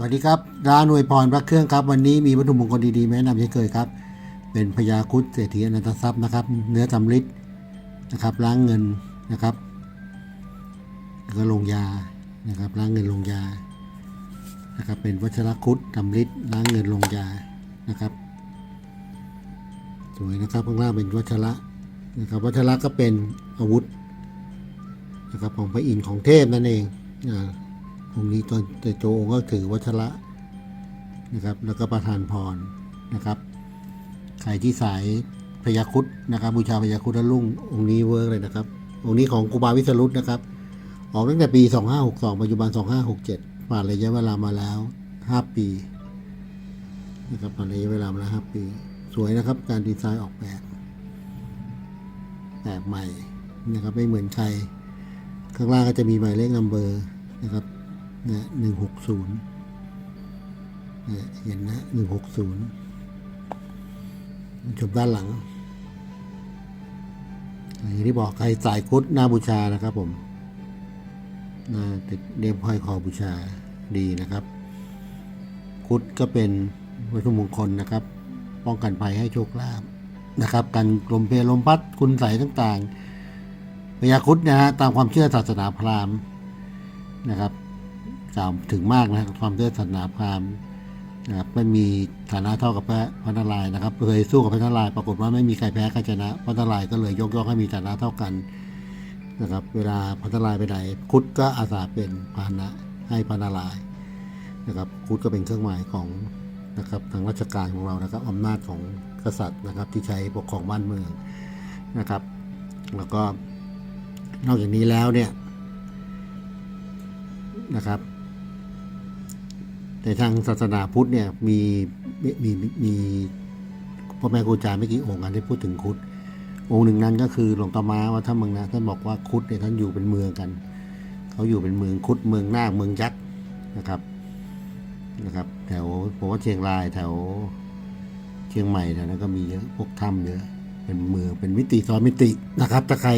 สวัสดีครับร้านหน่วยพรพระเครื่องครับ วันนี้มีวัตถุมงคลดีๆมาแนะนำเช่นเคยครับ เป็นพญาคุดเศรษฐีอนันตทรัพย์นะครับ เนื้อตำลิดนะครับ ล้างเงินนะครับแล้วก็ลงยานะครับล้างเงินลงยานะครับเป็นวัชรคุดตำลิดล้างเงินลงยานะครับ สวยนะครับข้างล่างเป็นวัชระนะครับวัชระก็เป็นอาวุธนะครับของพระอินทร์ของเทพนั่นเองอ่า องค์นี้ตอนแต่โจองค์ก็ถือวัชระนะครับ แล้วก็ประทานพรนะครับใครที่สายพยาคุดนะครับ บูชาพยาคุดแล้วลุ่งองค์นี้เวิร์กเลยนะครับ องค์นี้ของครูบาวิสรุตนะครับออกตั้งแต่ปี 2562 ปัจจุบัน 2567 ผ่านระยะเวลามาแล้ว 5 ปีนะครับผ่านระยะเวลามาแล้ว 5 ปี สวยนะครับ การดีไซน์ออกแบบแบบใหม่นะครับไม่เหมือนใคร ข้างล่างก็จะมีหมายเลขนัมเบอร์นะครับ นะหนึ่งหกศูนย์นะเห็นนะหนึ่งหกศูนย์ชมด้านหลังอย่างที่บอกใครสายคุดหน้าบูชานะครับผมหน้าติดเดียมห้อยคอบูชาดีนะครับ คุดก็เป็นวัตถุมงคลนะครับ ป้องกันภัยให้โชคลาภนะครับกันลมเพลลมพัดคุณใสต่างๆพญาคุดนะฮะตามความเชื่อศาสนาพราหมณ์นะครับ กล่าวถึงมากนะความเชื่อศาสนาพราหมณ์นะครับไม่มีฐานะเท่ากับพระพระนารายณ์นะครับเคยสู้กับพระนารายณ์ปรากฏว่าไม่มีใครแพ้ใครชนะพระนารายณ์ก็เลยยกย่องให้มีฐานะเท่ากันนะครับ เวลาพระนารายณ์ไปไหนคุดก็อาสาเป็นพาหนะให้พระนารายณ์นะครับคุดก็เป็นเครื่องหมายของนะครับทางราชการของเรานะครับอำนาจของกษัตริย์นะครับที่ใช้ปกครองบ้านเมืองนะครับ แล้วก็นอกจากนี้แล้วเนี่ยนะครับ ในทางศาสนาพุทธเนี่ยมีมีมีพ่อแม่ครูอาจารย์ไม่กี่องค์กันที่พูดถึงคุดองค์หนึ่งนั้นก็คือหลวงตามาวัดท่าเมืองนะท่านบอกว่าคุดเนี่ยท่านอยู่เป็นเมืองกันเขาอยู่เป็นเมืองคุดเมืองนาคเมืองยักษ์นะครับนะครับ แถวผมว่าเชียงรายแถวเชียงใหม่แถวนั้นก็มีเยอะพวกถ้ำเยอะเป็นเมืองเป็นมิติซ้อนมิตินะครับถ้าใคร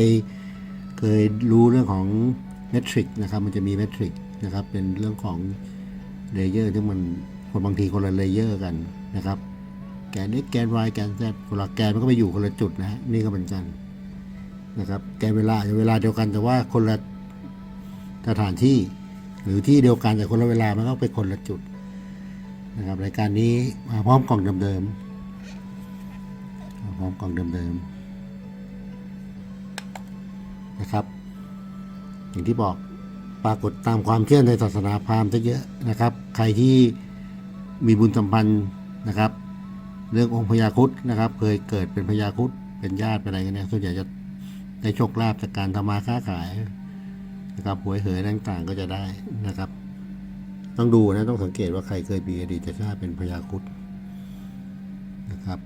เคยรู้เรื่องของเมทริกนะครับมันจะมีเมทริกนะครับเป็นเรื่องของ เลเยอร์ที่มันคนบางทีคนละเลเยอร์กันนะครับ แกน x แกน y แกน z คนละแกนมันก็ไปอยู่คนละจุดนะฮะนี่ก็เหมือนกันนะครับ แกนเวลาเวลาเดียวกันแต่ว่าคนละสถานที่ หรือที่เดียวกันแต่คนละเวลามันก็ไปคนละจุดนะครับรายการนี้มาพร้อมกล่องเดิมๆมาพร้อมกล่องเดิมๆนะครับ อย่างที่บอก ปรากฏตามความเชื่อในศาสนาพราหมณ์ซะเยอะนะครับ ใครที่มีบุญสัมพันธ์นะครับ เรื่ององค์พญาครุดนะครับ เคยเกิดเป็นพญาครุดเป็นญาติเป็นอะไรกันเนี่ยส่วนใหญ่จะได้โชคลาภจากการทำมาค้าขายนะครับหวยเหยต่างๆก็จะได้นะครับ ต้องดูนะต้องสังเกตว่าใครเคยมีอดีตชาติเป็นพญาครุดนะครับ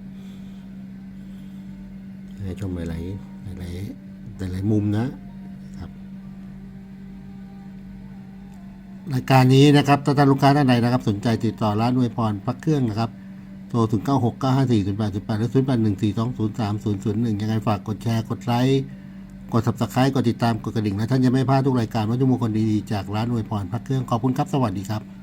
ให้ชมหลายๆหลายๆหลายๆมุมนะ รายการนี้นะครับถ้าท่านลูกค้าท่านใดนะครับ สนใจติดต่อร้านอวยพรพระเครื่องนะครับ โทรถึง 9 6 9 5 4 0 8 8หรือ0 8 1 4 2 0 3 0 0 1 ยังไงฝากกดแชร์ กดไลค์กด subscribe กดติดตามกดกระดิ่ง และท่านจะไม่พลาดทุกรายการวัตถุมงคลดีๆจากร้านอวยพรพระเครื่องขอบคุณครับสวัสดีครับ